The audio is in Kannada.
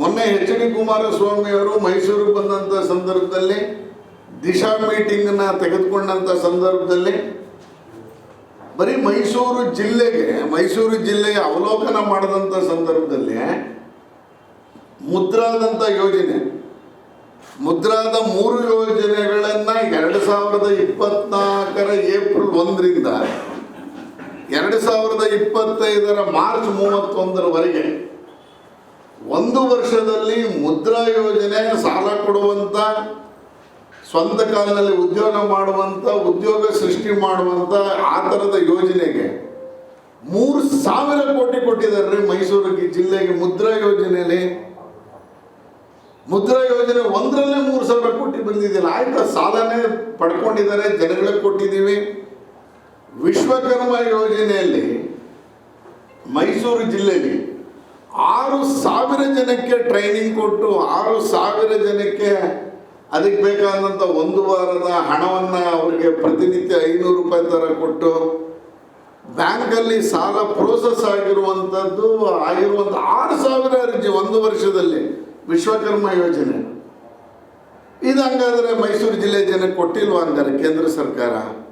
ಮೊನ್ನೆ ಎಚ್ ಡಿ ಕುಮಾರಸ್ವಾಮಿ ಅವರು ಮೈಸೂರಿಗೆ ಬಂದಂಥ ಸಂದರ್ಭದಲ್ಲಿ ದಿಶಾ ಮೀಟಿಂಗನ್ನು ತೆಗೆದುಕೊಂಡಂಥ ಸಂದರ್ಭದಲ್ಲಿ ಬರೀ ಮೈಸೂರು ಜಿಲ್ಲೆಗೆ, ಮೈಸೂರು ಜಿಲ್ಲೆಯ ಅವಲೋಕನ ಮಾಡಿದಂಥ ಸಂದರ್ಭದಲ್ಲಿ ಮುದ್ರಾದಂಥ ಯೋಜನೆ, ಮುದ್ರಾದ ಮೂರು ಯೋಜನೆಗಳನ್ನು ಎರಡು ಸಾವಿರದ ಇಪ್ಪತ್ನಾಲ್ಕರ ಏಪ್ರಿಲ್ ಒಂದರಿಂದ ಎರಡು ಸಾವಿರದ ಇಪ್ಪತ್ತೈದರ ಮಾರ್ಚ್ ಮೂವತ್ತೊಂದರವರೆಗೆ ಒಂದು ವರ್ಷದಲ್ಲಿ ಮುದ್ರಾ ಯೋಜನೆ ಸಾಲ ಕೊಡುವಂಥ ಸ್ವಂತ ಕಾಲದಲ್ಲಿ ಉದ್ಯೋಗ ಮಾಡುವಂಥ ಉದ್ಯೋಗ ಸೃಷ್ಟಿ ಮಾಡುವಂಥ ಆ ಥರದ ಯೋಜನೆಗೆ ಮೂರು ಸಾವಿರ ಕೋಟಿ ಕೊಟ್ಟಿದ್ದಾರೆ ಮೈಸೂರು ಜಿಲ್ಲೆಗೆ ಮುದ್ರಾ ಯೋಜನೆಯಲ್ಲಿ. ಮುದ್ರಾ ಯೋಜನೆ ಒಂದರಲ್ಲೇ ಮೂರು ಸಾವಿರ ಕೋಟಿ ಬಂದಿದ್ದಿಲ್ಲ ಆಯ್ತಾ? ಸಾಲನೇ ಪಡ್ಕೊಂಡಿದ್ದಾರೆ, ಜನಗಳಿಗೆ ಕೊಟ್ಟಿದ್ದೀವಿ. ವಿಶ್ವಕರ್ಮ ಯೋಜನೆಯಲ್ಲಿ ಮೈಸೂರು ಜಿಲ್ಲೆಯಲ್ಲಿ ಆರು ಸಾವಿರ ಜನಕ್ಕೆ ಟ್ರೈನಿಂಗ್ ಕೊಟ್ಟು, ಆರು ಸಾವಿರ ಜನಕ್ಕೆ ಅದಕ್ಕೆ ಬೇಕಾದಂಥ ಒಂದು ವಾರದ ಹಣವನ್ನು ಅವರಿಗೆ ಪ್ರತಿನಿತ್ಯ ಐನೂರು ರೂಪಾಯಿ ಥರ ಕೊಟ್ಟು ಬ್ಯಾಂಕಲ್ಲಿ ಸಾಲ ಪ್ರೋಸೆಸ್ ಆಗಿರುವಂಥದ್ದು ಆಗಿರುವಂಥ ಆರು ಸಾವಿರ ಅರ್ಜಿ ಒಂದು ವರ್ಷದಲ್ಲಿ ವಿಶ್ವಕರ್ಮ ಯೋಜನೆ. ಇದು ಹಂಗಾದ್ರೆ ಮೈಸೂರು ಜಿಲ್ಲೆ ಜನಕ್ಕೆ ಕೊಟ್ಟಿಲ್ವಾ ಹಂಗಾರೆ ಕೇಂದ್ರ ಸರ್ಕಾರ?